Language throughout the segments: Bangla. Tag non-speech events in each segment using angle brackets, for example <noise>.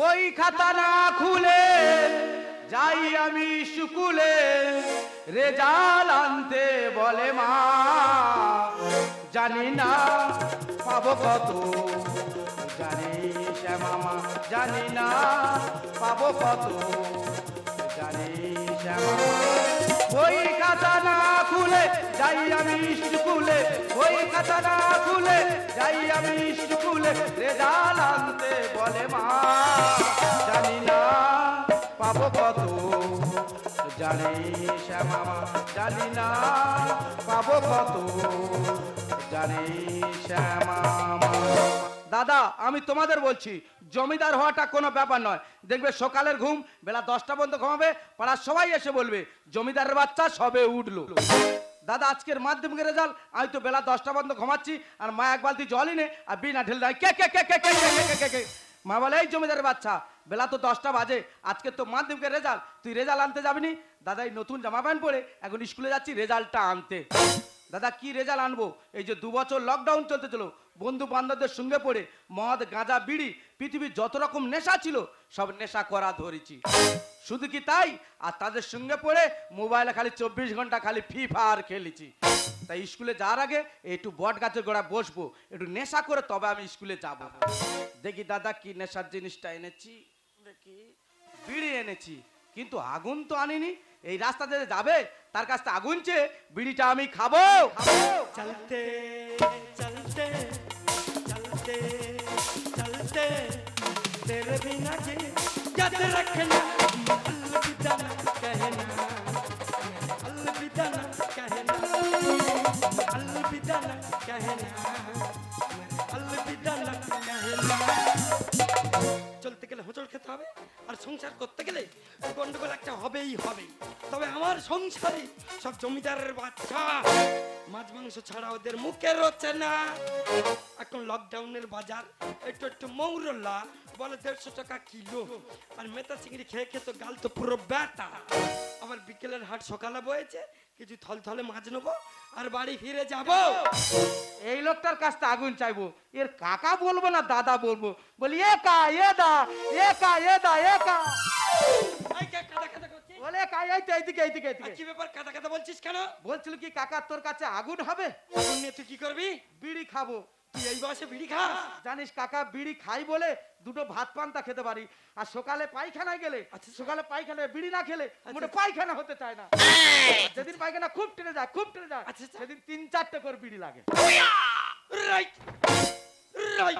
বই খাতা না খুলে যাই আমি শুকুলে, রেজাল আনতে বলে মা। জানি না পাবো কত, জানি শ্যামামা জানি না পাবো কত, জানি শ্যামামা বই খাতা খুলে যাই আমি স্কুলে বই খাতা না খুলে, যাই আমি স্কুলে রেজাল আনতে বলে মা। জানি না পাবো কত, জানি শ্যামামা জানি না পাবো কত, জানি শ্যামামা দাদা, আমি তোমাদের বলছি, জমিদার হওয়াটা কোনো ব্যাপার নয়। দেখবে সকালের ঘুম, বেলা দশটা পর্যন্ত ঘুমাবে, পাড়ার সবাই এসে বলবে, জমিদারের বাচ্চা সবে উঠল। দাদা, আজকের মাধ্যমিকের রেজাল্ট আমি তো বেলা দশটা পর্যন্ত ঘুমাচ্ছি, আর মা এক বালতি জলই নে আর বিনা ঢেল দেয় কে কে কে কে কে কে কে কে কে? মা বলে, এই জমিদারের বাচ্চা, বেলা তো দশটা বাজে, আজকে তো মাধ্যমিকের রেজাল্ট তুই রেজাল্ট আনতে যাবি যাবিনি দাদা, এই নতুন জামা প্যান্ট পরে এখন স্কুলে যাচ্ছি রেজাল্টটা আনতে। দাদা, কি রেজাল্ট আনব? এই যে দু বছর লকডাউন চলতে ছিল বন্ধু বান্ধবদের সঙ্গে পড়ে মদ, গাঁজা, বিড়ি, পৃথিবীর যত রকম নেশা ছিল, সব নেশা করা ধরেছি। শুধু কি তাই? আর তাদের সঙ্গে পড়ে মোবাইলে খালি চব্বিশ ঘণ্টা খালি ফ্রি ফায়ার খেলেছি। তাই স্কুলে যাওয়ার আগে একটু বট গাছের গোড়া বসবো, একটু নেশা করে তবে আমি স্কুলে যাব। দেখি দাদা কি নেশার জিনিসটা এনেছি? দেখি, বিড়ি এনেছি। কিন্তু আগুন তো আনিনি। এই রাস্তাতে যাবে, তার কাছ থেকে আগুন চেয়ে বিড়িটা আমি খাব খাব। চলতে तेरे बिना जी याद रखना अलविदा न कहना अलविदा न कहना अलविदा न कहना अलविदा न कहना চলতে গেলে হোঁচট খেতে হবে আর সংসার করতে গেলে গন্ডগোল একটা হবেই হবে তবে আমার সংসারে সব জমিদারের বাচ্চা মাছ মাংস ছাড়া ওদের মুখে রচ্ছে না এখন লকডাউনের বাজার একটু একটু মৌরল্লা বলে দেড়শো টাকা কিলো। আর মেতা চিংড়ি খেয়ে খেয়ে তো গাল তো পুরো ব্যাটা আবার বিকেলের হাট সকালে বয়েছে কিছু থলথলে মাছ নেব আর বাড়ি ফিরে যাব। এই লোকটার কাছ থেকে আগুন চাইব। এর কাকা বলব না দাদা বলব। বলি এ কা এ দা এ কা এ দা এ কা। কে কাদা কাদা করছিস? বলে কা এই তো এইদিকে এইদিকে এইদিকে। কি ব্যাপার কাদা কাদা বলছিস কেন? বলছিল কি কাকা তোর কাছে আগুন হবে? আগুন নিয়ে তুই কি করবি? বিড়ি খাব। তুই এই বয়সে বিড়ি খাস? জানিস কাকা বিড়ি খাই বলে দুটো ভাত পান্তা খেতে পারি। আর সকালে পায়খানায় গেলে আচ্ছা। সকালে পায়খানায় বিড়ি না খেলে মোটে পায়খানা হতে চায় না। যেদিন পায়খানা খুব টেনে যায় খুব টেনে যায় আচ্ছা, আচ্ছা। সেদিন তিন চারটে করে বিড়ি লাগে। রাইট রাইট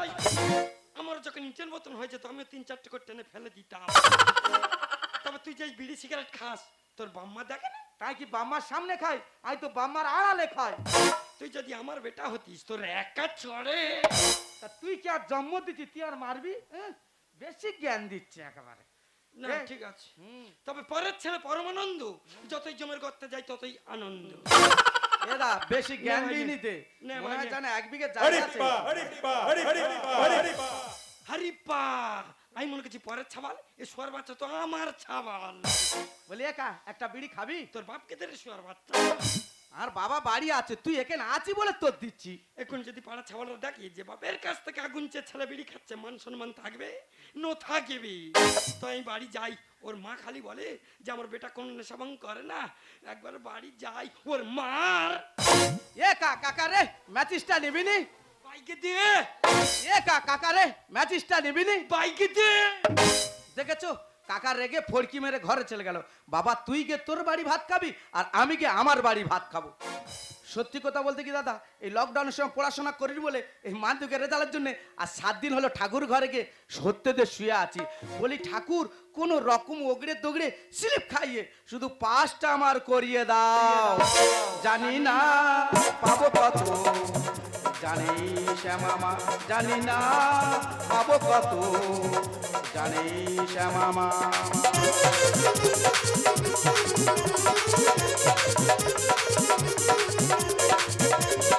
আমার যখন ইন্টেন মতন হয়ে যেত আমিও তিন চারটে করে টেনে ফেলে দিতাম। তবে তুই যে বিড়ি সিগারেট খাস তোর বাম্মা দেখে না? তাই কি বাম্মার সামনে খাই আমি তো বাম্মার আড়ালে খাই তুই যদি আমার বেটা হতিস তোর একা চড়ে। তা তুই কি আর জন্ম দিচ্ছি তুই আর মারবি? হ্যাঁ? বেশি জ্ঞান দিচ্ছে একেবারে। না ঠিক আছে। হুম। তবে পরের ছেলে পরমানন্দ যতই জমের গর্তে যায় ততই আনন্দ। এরা বেশি জ্ঞান নে ভাই, দিয়ে নিতে নে মনে হয় নে। জানে এক বিঘে জায়গা আছে। হারিপা আমি মনে করছি পরের ছাবাল এ শোয়ার বাচ্চা তো আমার ছাবাল। বলি একা একটা বিড়ি খাবি? তোর বাপকে দে রে শোয়ার বাচ্চা। আর বাবা বাড়ি আছে তুই এখানে আছি বলে তোর দিচ্ছি। এখন যদি পাড়া ছাওয়ালরা দেখি যে বাপের কাছ থেকে আগুন চেয়ে ছেলে বিড়ি খাচ্ছে মান সম্মান থাকবে? নো থাকবে তো আমি বাড়ি যাই ওর মা খালি বলে যে আমার বেটা কোন নেশাবাং করে না একবার বাড়ি যাই ওর মার। এ কা কাকা রে ম্যাচিসটা নিবি নি? বাইকে দিয়ে এ কা কাকা রে ম্যাচিসটা নিবি নি? বাইকে দিয়ে দেখেছ? কাকা রেগে ফড়কি মেরে ঘরে চলে গেল। বাবা, তুই গে তোর বাড়ি ভাত খাবি আর আমি গে আমার বাড়ি ভাত খাব। সত্যি কথা বলতে কি দাদা, এই লকডাউনের সময় পড়াশোনা করি বলে এই মাধ্যমিকের রেজাল্টের জন্য আর সাত দিন হলো ঠাকুর ঘরে গিয়ে সত্যতে শুয়ে আছি। বলি, ঠাকুর, কোনো রকম ওগড়ে দগড়ে স্লিপ খাইয়ে শুধু পাঁচটা আমার করিয়ে দাও। জানি না পাবো কত জানি শ্যামামা জানি না পাবো কত জানি শ্যামামা ঝড়ের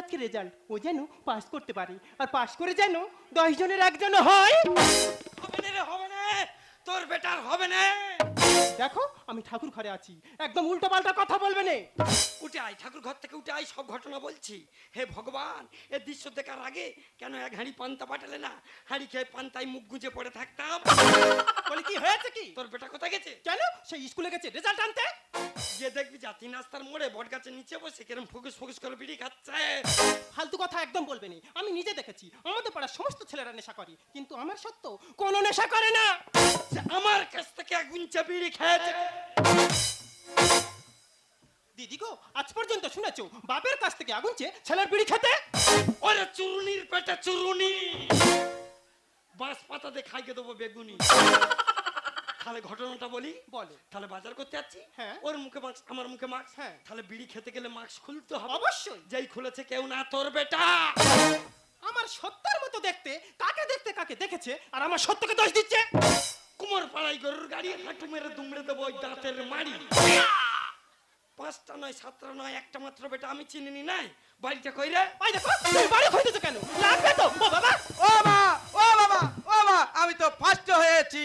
আজকে রেজাল্ট ও যেন পাস করতে পারে। আর পাস করে যেন দশ জনের একজন হয়। হবে না হবে না। তোর বেটার হবে না। দেখো আমি ঠাকুর ঘরে আছি। একদম উল্টো পাল্টা কথা বলবে না। উঠে আয় ঠাকুর ঘর থেকে উঠে আয় সব ঘটনা বলছি। হে ভগবান এ দৃশ্য দেখার আগে কেন এক হাঁড়ি পান্তা পাঠালে না? হাঁড়ি খেয়ে পান্তায় মুখ গুজে পড়ে থাকতাম। বলে কি হয়েছে কি? তোর বেটা কোথায় গেছে? কেন? সেই স্কুলে গেছে রেজাল্ট আনতে? গিয়ে দেখবি জাতি নাস্তার মোড়ে বট গাছের নিচে বসে কিরম ফোকাস ফোকাস করে বিড়ি খাচ্ছে। ফালতু কথা একদম বলবে না। আমি নিজে দেখেছি আমাদের পাড়ার সমস্ত ছেলেরা নেশা করে। কিন্তু আমার সত্য কোনো নেশা করে না। সে আমার কাছ থেকে এক গুঞ্চা বিড়ি দিদি গো আজ পর্যন্ত শুনেছো বাপের কাছ থেকে আগুনছে ছেলের বিড়ি খেতে? ওরে চুরুনির পেটে চুরুনি! বাঁশ পাতা দিয়ে খাইকে দেবো বেগুনি। তাহলে ঘটনাটা বলি? বলো। তাহলে বাজার করতে যাচ্ছি? হ্যাঁ। ওর মুখে মাস্ক আমার মুখে মাস্ক? হ্যাঁ। তাহলে বিড়ি খেতে গেলে মাস্ক খুলতে হবে। অবশ্যই। যেই খুলেছে কেউ না তোর বেটা! আমার সত্যের মতো দেখতে কাকে দেখতে কাকে দেখেছে আর আমার সত্যকে দোষ দিচ্ছে? কুমার পাড়াই গরুর গাড়ি হাঁটু মেরে দুমড়ে দেবো ওই দাঁতের মারি পাঁচটা নয় সাতটা নয় একটা মাত্র বেটা আমি চিনিনি নাই? বাড়িটা কই রে? ওই দেখো তুমি বাড়ি খুঁজেছো কেন? লাগবে তো ও বাবা! ও মা ও বাবা ও মা আমি তো ফার্স্ট হয়েছি।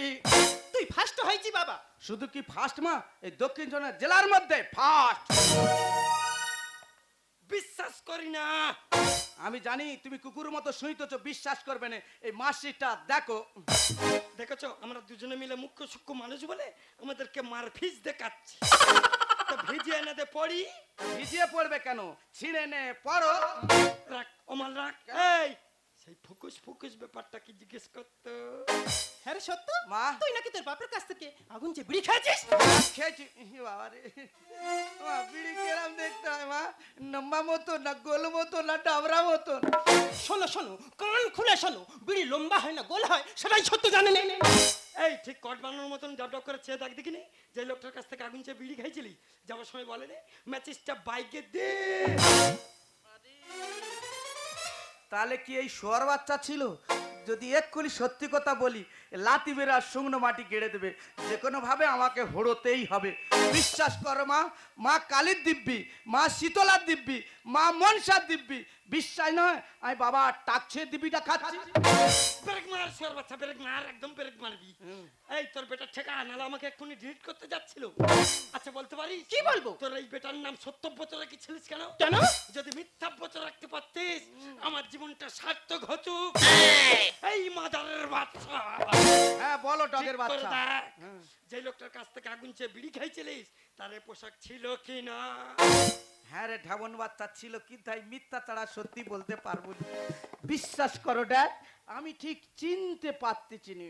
তুই ফার্স্ট হয়েছি বাবা। শুধু কি ফার্স্ট মা? এই দক্ষিণ চন্দ্র জেলার মধ্যে ফার্স্ট করি না। আমি জানি তুমি কুকুর মতো শুইতেছ বিশ্বাস করবে না। এই মাসিটা দেখো। দেখেছ? আমরা দুজনে মিলে মুখ্য সূক্ষ্ম মানুষ বলে আমাদেরকে মার ফিস দেখাচ্ছে ভিজিয়ে দে পড়ি। ভিজিয়ে পড়বে কেন? ছিঁড়ে নে পড়ো। রাখ অমাল রাখ। এই সেই ফুকুস ফুকুস ব্যাপারটা কি জিজ্ঞেস করতো? হ্যাঁ রে সত্য? মা। তুই নাকি তোর বাপের কাছ থেকে আগুন যে বিড়ি খেয়েছিস? খেয়েছি। বাবা রে মা বিড়ি কেরাম দেখতে হয় মা। লম্বা মতো না গোল মতো না ডাবরা মতো শোনো শোনো কান খুলে শোনো। বিড়ি লম্বা হয় না গোল হয় সেটাই সত্য জানে না এই ঠিক কট বানানোর মতন ডাব ডাব করে চেয়ে দেখ দেখিনি? যে লোকটার কাছ থেকে আগুন চেয়ে বিড়ি খাইছিলি যাওয়ার সময় বলে রে ম্যাচিসটা বাইকে দে। তাহলে কি এই শোয়ার বাচ্চা ছিল? যদি এক্ষুনি সত্যি কথা বলি লাতিবেরা শুকনো মাটি গেড়ে দেবে। যে কোনোভাবে আমাকে হড়োতেই হবে। বিশ্বাস করো মা মা কালীর দিব্যি, মা শীতলার দিব্যি, মা মনসার দিব্যি বিশ্বাস নয় আমি বাবা টাকছে দিব্যিটা খাচ্ছি। ব্রেক মার শোয়ার বাচ্চা ব্রেক মার একদম ব্রেক মারবি। এই তোর বেটা ঠেকা নাহলে আমাকে এক্ষুনি ডিলিট করতে যাচ্ছিল। আচ্ছা বলতে পারিস? কি বলব? তোর এই বেটার নাম সত্যব্য তোরা কি ছিলিস কেন? কেন? যদি মিথ্যাব্যত রাখতে পারতিস আমার জীবনটা সার্থক হতুক এই! মাদারের বাচ্চা। হ্যাঁ বলো ডগের বাচ্চা। যে লোকটার কাছ থেকে আগুন চেয়ে বিড়ি খাইছিলিস তার পোশাক ছিল কি না? হ্যাঁ রে ঢাবন বাচ্চা ছিল কিন্তু আমি মিথ্যা ছাড়া সত্যি বলতে পারব না। বিশ্বাস করো ড্যাড আমি ঠিক চিনতে পারতেছি না।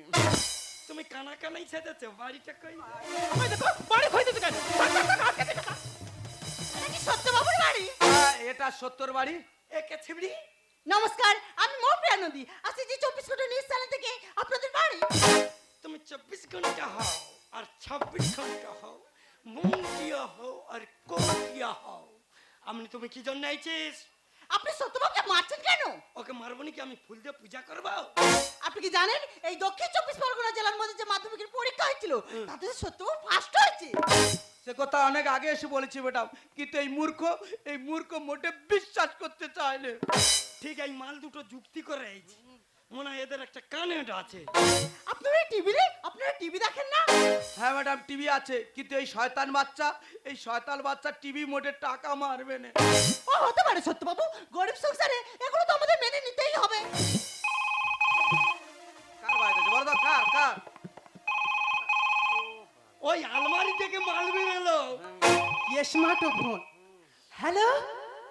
তুমি কানা কানাই সেজেছো বাড়িটা কই? আমায় দেখো বাড়ি কেন। এটা কি সত্যবাবুর বাড়ি? হ্যাঁ, এটা সত্তর বাড়ি। একে ছিবড়ি। নমস্কার আমি মৌপ্রিয়া নদী। আসছি যে চব্বিশ ঘণ্টা নিউজ চ্যানেল থেকে আপনাদের বাড়ি। তুমি চব্বিশ ঘণ্টা হও আর ছাব্বিশ ঘণ্টা হও মুঙ্গিয়া হও আর কোকিয়া হও। আমি তুমি কি জন্য আইছিস? আপনি সত্যবাবুকে মারছেন কেন? ওকে মারবো নাকি? আমি ফুল দিয়ে পূজা করব। আপনি কি জানেন? এই দক্ষিণ চব্বিশ পরগনা জেলার মধ্যে যে মাধ্যমিকের পরীক্ষা হয়েছিল তাতে সত্যবাবু ফার্স্ট হয়েছে। সে কথা অনেক আগে এসে বলেছি বেটা কিন্তু এই মূর্খ এই মূর্খ মোটে বিশ্বাস করতে চাইলে ঠিক এই মাল দুটো যুক্তি করে আইছি। মনে হয় এদের একটা কানেট আছে। আপনারা টিভি আপনারা টিভি দেখেন না? হ্যাঁ ম্যাডাম টিভি আছে। কিন্তু এই শয়তান বাচ্চা এই শয়তান বাচ্চা টিভি মোটে টাকা মারবে না। ও হতে পারে সত্যবাবু। গরিব সংসারে এগুলো তো আমাদের মেনে নিতেই হবে। কার বাইরে আছে? বলো তো, কার কার? ওই আলমারি থেকে মাল বেরোলো স্মার্ট ফোন হ্যালো?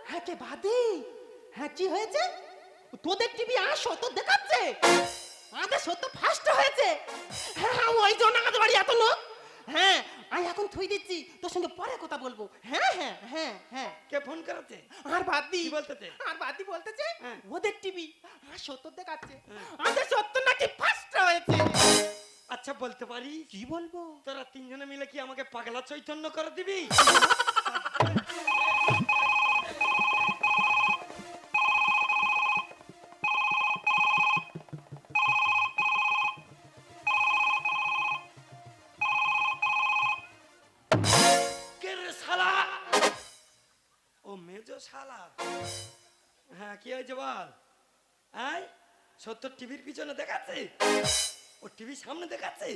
হ্যাঁ কে বাদি? হ্যাঁ কি হয়েছে? তোদের টিভি আসো তো দেখাচ্ছে? আমাদের সত্য ফার্স্ট হয়েছে। হ্যাঁ হ্যাঁ ওই জন্য আমাদের বাড়ি এত লোক। হ্যাঁ আমি এখন থুই দিচ্ছি তোর সঙ্গে পরে কথা বলব। হ্যাঁ হ্যাঁ হ্যাঁ হ্যাঁ। কে ফোন করেছে? আর বাদি বলতেছে? আর বাদি বলতেছে হ্যাঁ। ওদের টিভি আর সত্য দেখাচ্ছে। আমাদের সত্য নাকি ফার্স্ট হয়েছে। আচ্ছা বলতে পারি কি বলব? তোরা তিনজনে মিলে কি আমাকে পাগলা চৈতন্য করে দিবি? শালা। হ্যাঁ কি হয়েছে বল? হ্যাঁ সত্তর টিভির পিছনে দেখাচ্ছে? ও টিভির সামনে দেখাচ্ছে?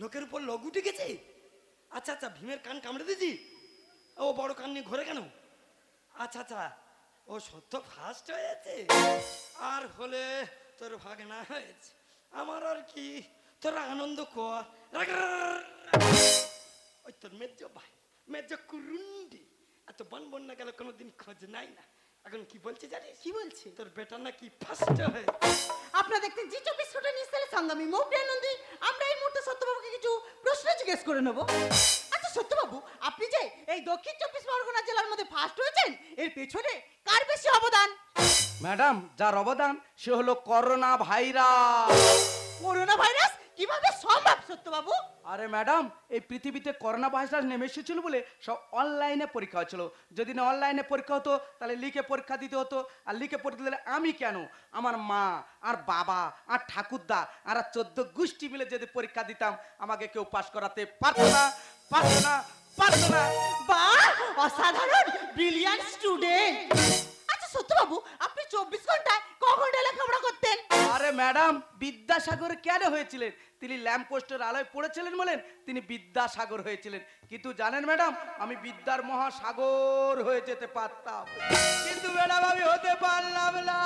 লোকের উপর আচ্ছা আচ্ছা ভীমের কান কামড়ে ও বড় কান নিয়ে কেন? আচ্ছা আচ্ছা ও সত্য ফার্স্ট হয়েছে আর হলে তোর ভাগনা হয়েছে। আমার আর কি? তোরা আনন্দ কর। ওই তোর মেজ ভাই, মেজ কুরুন্ডি। এত বন বন না গেল কোনোদিন খোঁজ নাই না? এখন কি বলছে জানিস? কি বলছে? তোর বেটা নাকি ফার্স্ট হয়ে আপনারা দেখতেন জি চব্বিশ ঘণ্টা নিউজ চ্যানেল সংগ্রামী মৌ আমরা এই মুহূর্তে সত্যবাবুকে কিছু প্রশ্ন জিজ্ঞেস করে নেব। আচ্ছা সত্যবাবু আপনি যে এই দক্ষিণ চব্বিশ পরগনা জেলার মধ্যে ফার্স্ট হয়েছেন এর পেছনে কার বেশি অবদান? ম্যাডাম যার অবদান সে হলো করোনা ভাইরাস। Corona virus? কীভাবে সম্ভব সত্যবাবু? আরে ম্যাডাম এই পৃথিবীতে করোনা ভাইরাস নেমে এসেছিল বলে সব অনলাইনে পরীক্ষা হচ্ছিল যদি না অনলাইনে পরীক্ষা হতো তাহলে লিখে পরীক্ষা দিতে হতো। আর লিখে পরীক্ষা দিলে আমি কেন? আমার মা আর বাবা আর ঠাকুরদা আর চোদ্দ গোষ্ঠী মিলে যদি পরীক্ষা দিতাম আমাকে কেউ পাশ করাতে পারতো না পারতো না পারতো না। বা অসাধারণ ব্রিলিয়ান্ট স্টুডেন্ট আচ্ছা সত্যবাবু আপনি চব্বিশ ঘন্টায় কখন লেখাপড়া করতেন? আরে ম্যাডাম বিদ্যাসাগর কেন হয়েছিলেন? তিনি ল্যাম্প পোস্টের আলোয় পড়েছিলেন বলেন তিনি বিদ্যাসাগর হয়েছিলেন। কিন্তু জানেন ম্যাডাম আমি বিদ্যার মহাসাগর হয়ে যেতে পারতাম। কিন্তু ম্যাডাম আমি হতে পারলাম না।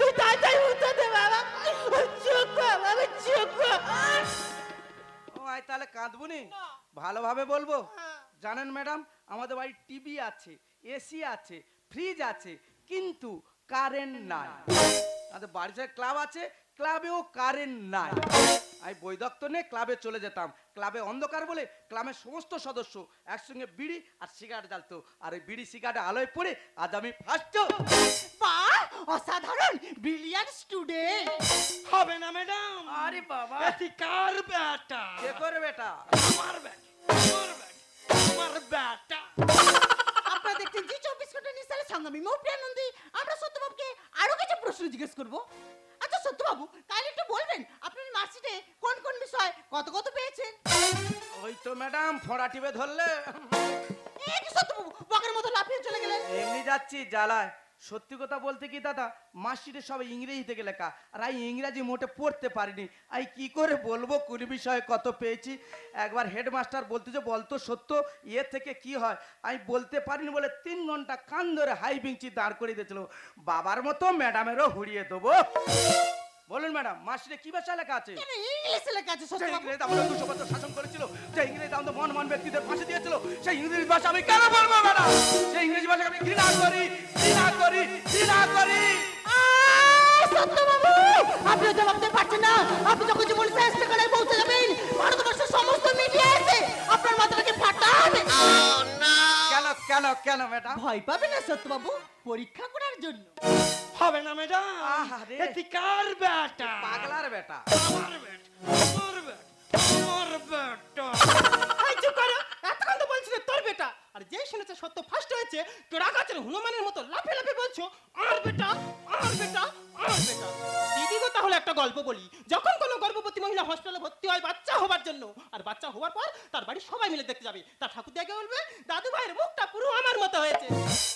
তুই তাড়াতাড়ি উত্তর দে বাবা। চুপ বাবা চুপ তাহলে কাঁদবুনি ভালোভাবে বলব? জানেন ম্যাডাম আমাদের বাড়ি টিভি আছে এসি আছে ফ্রিজ আছে কিন্তু কারেন্ট নাই। আমাদের বাড়িতে ক্লাব আছে ক্লাবেও কারেন্ট নাই। আমি নিয়ে ক্লাবে চলে যেতাম। ক্লাবে অন্ধকার বলে ক্লাবের সমস্ত সদস্য একসঙ্গে বিড়ি আর সিগারেট জ্বালতো। আর ওই বিড়ি সিগারেট আলোয় পড়ে আজ আমি ফার্স্ট। বাহ অসাধারণ! Brilliant student! হবে না ম্যাডাম! আরে বাবা। এটি কার বেটা কে করে বেটা আমার বেটা আমার বেটা আমার বেটা আপনারা দেখছেন জি চব্বিশ ঘণ্টা নিউজ চ্যানেল সংগ্রামী মৌ প্রিয়ানন্দী আমরা সত্যবাবুকে আরও কিছু প্রশ্ন জিজ্ঞেস করব। সত্যবাবু কাল একটু বলবেন আপনার মার্কশিটে কোন কোন বিষয় কত কত পেয়েছেন? ওই তো ম্যাডাম ফোড়া টিপে ধরলে। এই কি সত্যবাবু বকের মতো লাফিয়ে চলে গেলেন। এমনি যাচ্ছি জ্বালায়। সত্যি কথা বলতে কি দাদা? মার্কশিটে সব থেকে লেখা? আর আমি ইংরাজি মোটে পড়তে পারিনি। আমি কি করে বলব? কোন বিষয়ে কত পেয়েছি? একবার হেডমাস্টার বলতে যে বলতো সত্য ইয়ে থেকে কি হয়? আমি বলতে পারিনি বলে তিন ঘণ্টা কান ধরে হাই বিঞ্চি দাঁড় করিয়ে দিয়েছিল। বাবার মতো ম্যাডামেরও হুড়িয়ে দেবো। বলুন ম্যাডাম মার্কশিটে কি ভাষা লেখা আছে? ইংলিশে লেখা আছে সত্যি ইংরেজ আমাদের দুশো বছর শাসন করেছিল যে ইংরেজ আমাদের মন মন ব্যক্তিদের ফাঁসি দিয়েছিল সেই ইংরেজি ভাষা আমি কেন বলব ম্যাডাম? সেই ইংরেজি ভাষাকে আমি ঘৃণা করি ঘৃণা করি ঘৃণা করি। কেন ম্যাডাম? ভয় পাবে না সত্যবাবু পরীক্ষা করার জন্য। হবে না ম্যাডাম। আহারে। এটি কার বেটা পাগলার বেটা আমার বেটা আমার বেটা আমার বেটা এই চুপ করো। এতক্ষণ তো বলছিলে তোর বেটা। আর যেই শুনেছে সত্য ফার্স্ট হয়েছে তোর আগাছের হনুমানের মতো লাফে লাফে বলছো আর বেটা আর বেটা আর বেটা। দিদি গো একটা গল্প বলি। যখন কোনো গর্ভবতী মহিলা হসপিটালে ভর্তি হয়, বাচ্চা হবার জন্য, আর বাচ্চা হওয়ার পর তার বাড়ি সবাই মিলে দেখতে যাবে। তার ঠাকুর দিয়াকে বলবে দাদু ভাইয়ের মুখটা পুরো আমার মতো হয়েছে।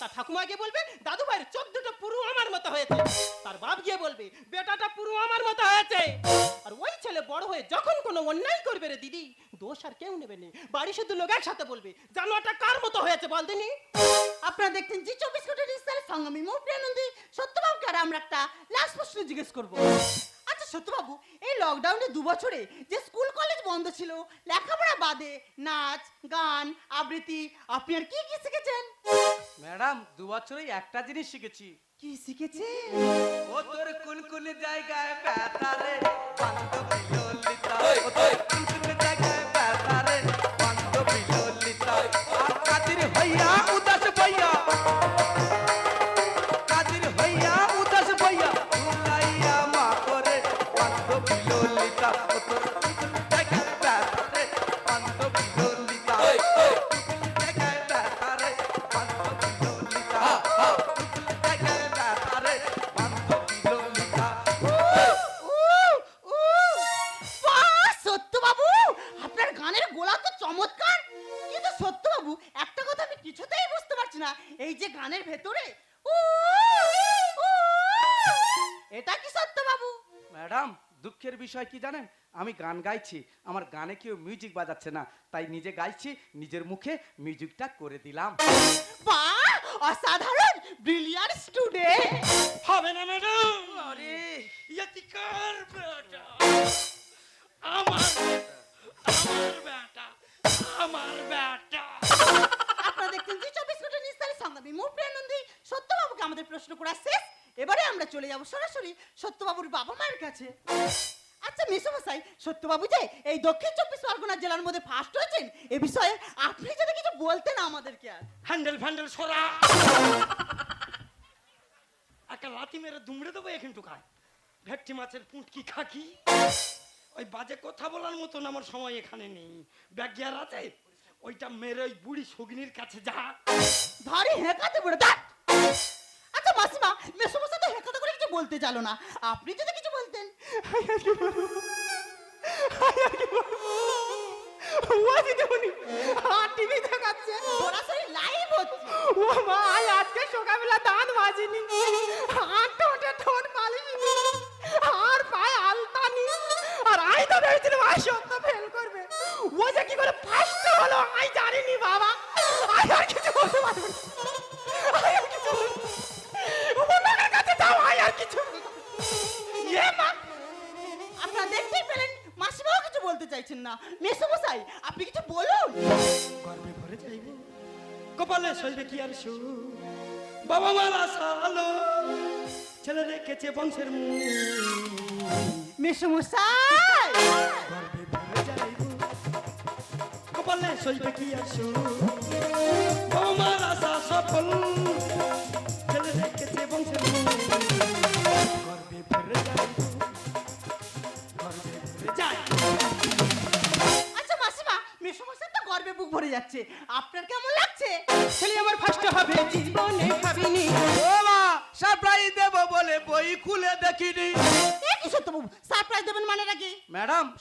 তার ঠাকুমা গিয়ে বলবে দাদু ভাইয়ের চোখ দুটো পুরো আমার মতো হয়েছে। তার বাপ গিয়ে বলবে, বেটাটা পুরো আমার মতো হয়েছে। আর ওই ছেলে বড় হয়ে যখন কোনো অন্যায় করবে রে দিদি, দোষ আর কেউ নেবে না। বাড়ি শুধু লোক একসাথে বলবে, জানোয়ারটা কার মতো হয়েছে বল দিনি? আপনারা দেখছেন জি চব্বিশ ঘণ্টা নিউজ চ্যানেল সংগ্রামী মৌ প্রিয়ানন্দী সত্যবাবুকে আর আমরা একটা লাস্ট প্রশ্ন জিজ্ঞেস করব। আচ্ছা সত্যবাবু এই লকডাউনে দু বছরে যে স্কুল কলেজ বন্ধ ছিল লেখাপড়া বাদে নাচ গান আবৃত্তি আপনি আর কি কি শিখেছেন? ম্যাডাম দু বছরেই একটা জিনিস শিখেছি। কি শিখেছে ও তোর কোন কোন জায়গায় ব্যথা রে বান্ধবী ললিতা। ও তোর কোন কোন জায়গায় ব্যথা রে বান্ধবী ললিতা। আর কাদির হইয়া জানেন? আমি গান গাইছি আমার গানে কেউ মিউজিক বাজাচ্ছে না তাই নিজে গাইছি নিজের মুখে মিউজিকটা করে দিলাম। অসাধারণ! ব্রিলিয়ান্ট স্টুডেন্ট হবে না ম্যাডাম আরে! ইয়তিকার বেটা! আমার আমার বেটা আমার বেটা! আপনারা দেখছেন জি চব্বিশ সংগ্রামী প্রেরণন্দী সত্যবাবুকে আমাদের প্রশ্ন করা শেষ। এবারে আমরা চলে যাব সরাসরি সত্যবাবুর বাবা মায়ের কাছে। মেসমশাই সত্যবাবু যে এই দক্ষিণ চব্বিশ পরগনা জেলার মধ্যে ফার্স্ট হয়েছেন? এ বিষয়ে আপনি যদি কিছু বলতেন আমাদেরকে আর। হ্যান্ডেল ফ্যান্ডেল সরা! একটা লাথি মেরে দুমড়ে দেবো এখান টুকায় ভেটকি মাছের পুঁটকি খাকি। ওই বাজে কথা বলার মতন আমার সময় এখানে নেই। ব্যাগ গিয়ার আছে? ওইটা মেরে ওই বুড়ি সগিনীর কাছে যা। ধরে হেঁকাতে পড়ে আচ্ছা মাসিমা মেসমশাই তো হেঁকাতে করে কিছু বলতে চালো না। আপনি যদি কিছু বলতেন ও দিদিমণি আর টিভি দেখাচ্ছে সরাসরি লাইভ হচ্ছে ও রেখেছে বংশের মুখ বলে সইবে কি আর সু বাবা আশা সফল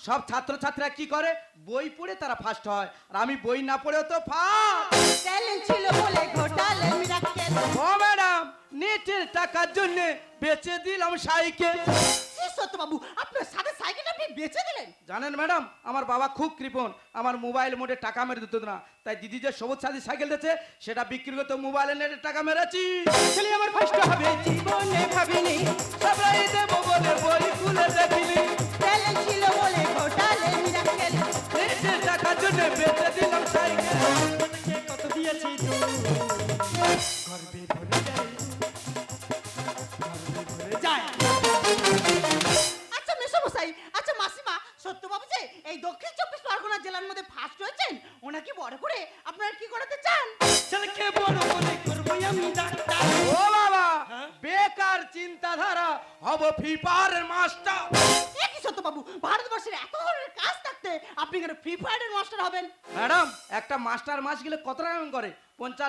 সব ছাত্রছাত্রীরা কি করে? বই পড়ে তারা ফার্স্ট হয়। আর আমি বই না পড়েও তো ফার্স্ট। ট্যালেন্ট ছিল বলে ঘটালে মিরাক্কেল ও ম্যাডাম নেটের টাকার জন্য বেচে দিলাম সাইকেল। সত্যবাবু আপনার সাথে সাইকেল আপনি বেচে দিলেন? জানেন ম্যাডাম আমার বাবা খুব কৃপণ। আমার মোবাইল মোটে টাকা মেরে দিত না। তাই দিদি যে সবুজ সাথী সাইকেল দিয়েছে সেটা বিক্রি করতে মোবাইলে নেটের টাকা মেরেছি। ছেলে আমার ফার্স্ট হবে জীবনে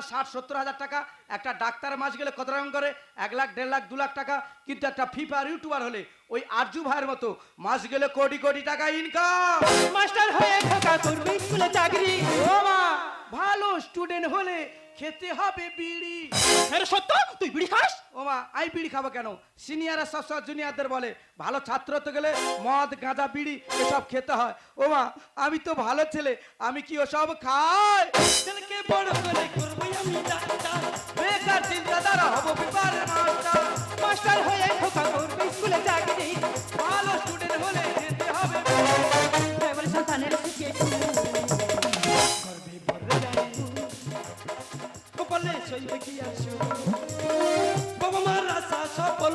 পঞ্চাশ ষাট সত্তর হাজার টাকা, একটা ডাক্তার মাস গেলে কত রকম করে? এক লাখ, দেড় লাখ, দু লাখ টাকা। কিন্তু একটা ফিফার ইউটিউবার হলে ওই আরজু ভাইয়ের মতো মাস গেলে কোটি কোটি টাকা ইনকাম মাস্টার হয়ে চাকরি। ভালো স্টুডেন্ট হলে খেতে হবে বিড়ি। আরে সত্য? তুই বিড়ি খাস? ও মা আই বিড়ি খাব কেন? সিনিয়ররা সবসময় জুনিয়রদের বলে ভালো ছাত্র হতে গেলে মদ গাঁজা বিড়ি এসব খেতে হয়। ও মা আমি তো ভালো ছেলে আমি কি ওসব খাই? ছেলেকে বড় করে করব আমি ডাক্তার বেকার চিন্তাধারা হব বিপারের মাস্টার। মাস্টার হয়ে ঢোকা করবি স্কুলে চাকরি ভালো স্টুডেন্ট হলে খেতে হবে। সন্তানের শিখে কপালে কি আসো বাবা মার আশা সফল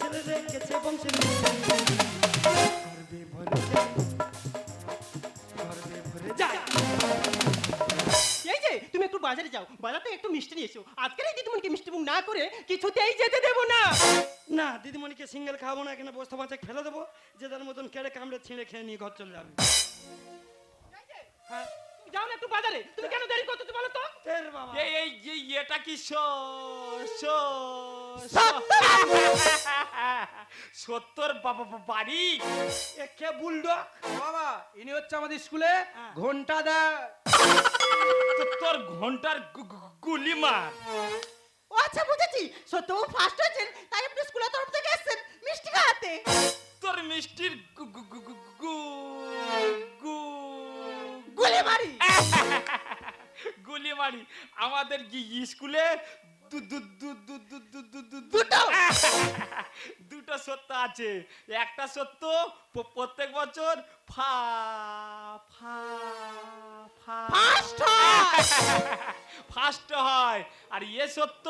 ছেলে রেখেছে বংশের গর্বে ভরে গর্বে ভরে যাই। এই যে তুমি একটু বাজারে যাও। বাজারে একটু মিষ্টি নিয়ে এসো। আজকের এই দিদিমণিকে মিষ্টি মুখ না করে কিছুতেই যেতে দেবো না। না দিদিমণিকে সিঙ্গেল খাব না এখানে বস্তা বাঁচা ফেলে দেবো। যে যার মতন কেড়ে কামড়ে ছিঁড়ে খেয়ে নিয়ে ঘর চলে যাবে। হ্যাঁ, যাও না একটু বাজারে। তুমি কেন দেরি করতেছো বলো তো? বাবা। এই এই এই এটা কি সো সো সত্তর বাবা বাড়ি? এ কে বুলডগ? বাবা ইনি হচ্ছে আমাদের স্কুলে হ্যাঁ। ঘণ্টা দা। তোর ঘণ্টার গুলি মার। ও আচ্ছা বুঝেছি। সত্যবাবু ফার্স্ট হয়েছেন তাই আপনি স্কুলের তরফ থেকে এসেছেন। মিষ্টি খাওয়াতে। তোর মিষ্টির গু- গু- গু- গু- গু- গু- গুলি মারি। <laughs> গুলি মারি। আমাদের কি স্কুলে দুটো? সত্য আছে। একটা সত্য প্রত্যেক বছর ফা ফা ফার্স্ট <laughs> ফার্স্ট হয়। আর এ সত্য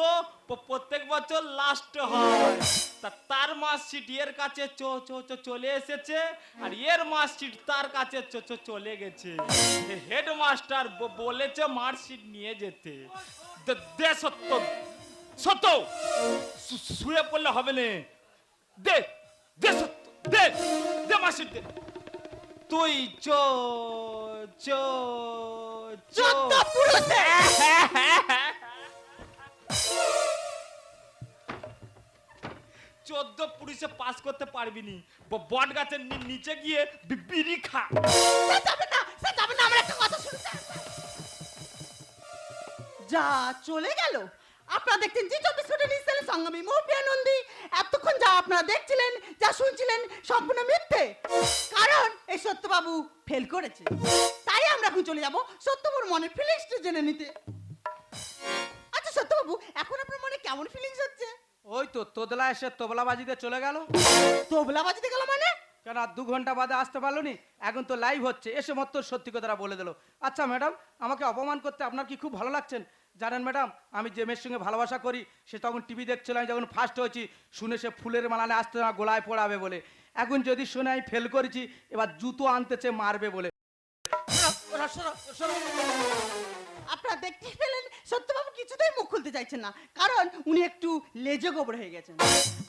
প্রত্যেক বছর লাস্ট হয়। তা তার মার্কশিট এর কাছে চলে এসেছে আর এর মার্কশিট তার কাছে চলে গেছে। হেডমাস্টার বলেছে মার্কশিট নিয়ে যেতে। দে সত্য। সত্য। শুয়ে পড়লে হবে না। দে দে সত্য দে দে মার্কশিট দে। তুই চ চোদ্দ পুরুষে। চোদ্দ পাস করতে পারবি নি। বট গাছের নিচে গিয়ে বিড়ি খা। যা চলে গেল আপনারা দেখছেন জি চব্বিশ ঘণ্টা নিউজ চ্যানেল সঙ্গমী মৌপিয়া নন্দী। এতক্ষণ যা আপনারা দেখছিলেন যা শুনছিলেন সম্পূর্ণ মিথ্যে। কারণ এই সত্যবাবু ফেল করেছে। তাই আমরা এখন চলে যাব সত্যবাবুর মনের ফিলিংসটা জেনে নিতে। আচ্ছা সত্যবাবু এখন আপনার মনে কেমন ফিলিংস হচ্ছে? ওই তো তোদলা এসে তোবলা বাজিতে চলে গেল। তবলা বাজিতে গেল মানে? কেন আর দু ঘণ্টা বাদে আসতে পারল নি এখন তো লাইভ হচ্ছে। এসে মত সত্যি কথাটা বলে দিল। আচ্ছা ম্যাডাম আমাকে অপমান করতে আপনার কি খুব ভালো লাগছেন জানেন ম্যাডাম, আমি যে মেয়ের সঙ্গে ভালোবাসা করি, সে তখন টিভি দেখছিল, আমি যখন ফার্স্ট হয়েছি, শুনে সে ফুলের মালানে আসতে না, গোলায় পড়াবে বলে। এখন যদি শুনে আমি ফেল করেছি, এবার জুতো আনতেছে, মারবে বলে। আপনারা দেখতে পেলেন, সত্যবাবু কিছুতেই মুখ খুলতে চাইছেন না। কারণ উনি একটু লেজে গোবর হয়ে গেছেন।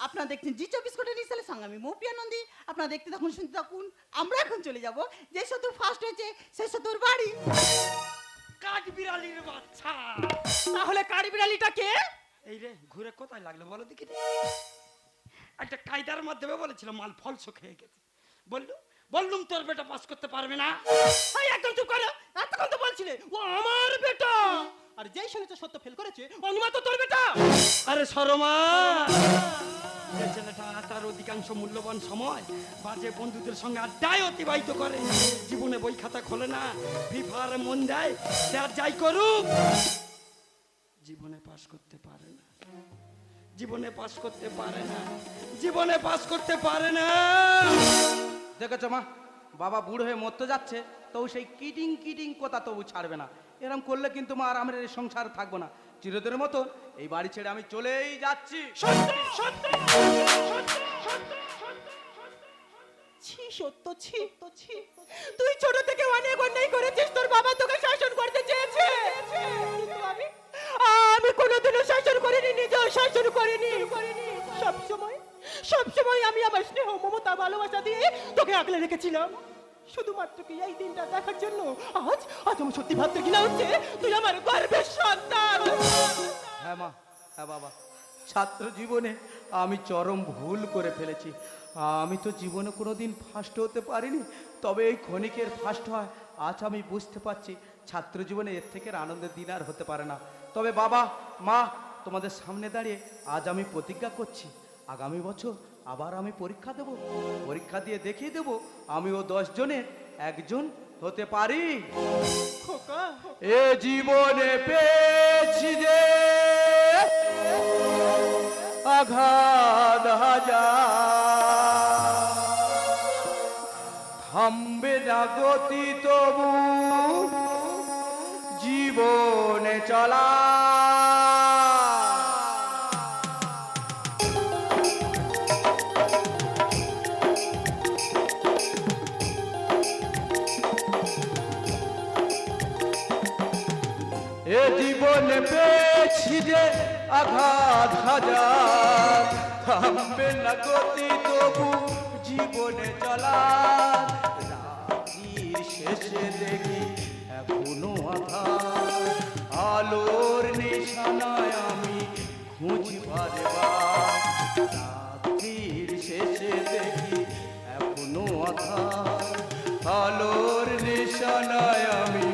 আপনারা দেখছেন জি চব্বিশ ঘণ্টা নিউজ সঙ্গে আমি মৌপিয়া নন্দী আপনারা দেখতে তখন শুনতে থাকুন। আমরা এখন চলে যাব, যে শত্রু ফার্স্ট হয়েছে, সে শত্রুর বাড়ি। কাঠ বিড়ালির বাচ্চা। তাহলে কারি বিড়ালিটা কে? এই রে ঘুরে কোথায় লাগল বলো দেখি। একটা কায়দার মাধ্যমে বলেছিল মাল ফলস খেয়ে গেছে। বললু বললুম তোর বেটা পাস করতে পারবে না। একদম চুপ করো। এতক্ষণ তো বলছিলে ও আমার বেটা। আর যেই শুনেছে সত্য ফেল করেছে অনিমা তো তোর বেটা। আরে সরমা ছেলেটা তার অধিকাংশ মূল্যবান সময় বাজে বন্ধুদের সঙ্গে আড্ডায় অতিবাহিত করে। জীবনে বই খাতা খোলে না, ফিফার মন দেয় সে যাই করুক। জীবনে পাস করতে পারে না। জীবনে পাস করতে পারে না। জীবনে পাস করতে পারে না। দেখেছ মা? বাবা বুড়ো হয়ে মরতে যাচ্ছে, তবু সেই কিটিং কিটিং কথা তবু ছাড়বে না। এরম করলে কিন্তু মা আর আমরা সংসার থাকব না। চিরদিনের মতো এই বাড়ি ছেড়ে আমি চলেই যাচ্ছি। ছি, সত্য ছি। তো ছি তুই ছোট থেকে অনেক অন্যায় করেছিস, তোর বাবা তোকে শাসন করতে চেয়েছে। কিন্তু আমি কোনোদিনও শাসন করিনি, নিজেও শাসন করিনি। সব সময় সব আমি আমার স্নেহ, মমতা, ভালোবাসা দিয়ে তোকে আগলে রেখেছিলাম। শুধুমাত্র কি এই দিনটা দেখার জন্য? আজ আজ আমি সত্যি ভাবতে গিলা হচ্ছে, তুই আমার গর্বের সন্তান। হ্যাঁ মা হ্যাঁ বাবা। ছাত্র জীবনে আমি চরম ভুল করে ফেলেছি। আমি তো জীবনে কোনো দিন ফার্স্ট হতে পারিনি, তবে এই ক্ষণিকের ফার্স্ট হয়, আজ আমি বুঝতে পারছি ছাত্র জীবনে এর থেকে আনন্দের দিন আর হতে পারে না। তবে বাবা, মা, তোমাদের সামনে দাঁড়িয়ে আজ আমি প্রতিজ্ঞা করছি আগামী বছর আবার আমি পরীক্ষা দেব। পরীক্ষা দিয়ে দেখিয়ে দেব আমিও দশ জনের একজন হতে পারি। এ জীবনে পেয়েছি যে আঘাত হাজার। থামবে না গতি তবু জীবনে চলা পেয়েছি যে আঘাত হাজার। থামবে না গতি, তবু জীবনে চলা রাত্রির শেষে দেখি এখনও আধার। আলোর নিশানায় আমি খুঁজি বারবার রাত্রির শেষে দেখি এখনও আধার। আলোর নিশানায় আমি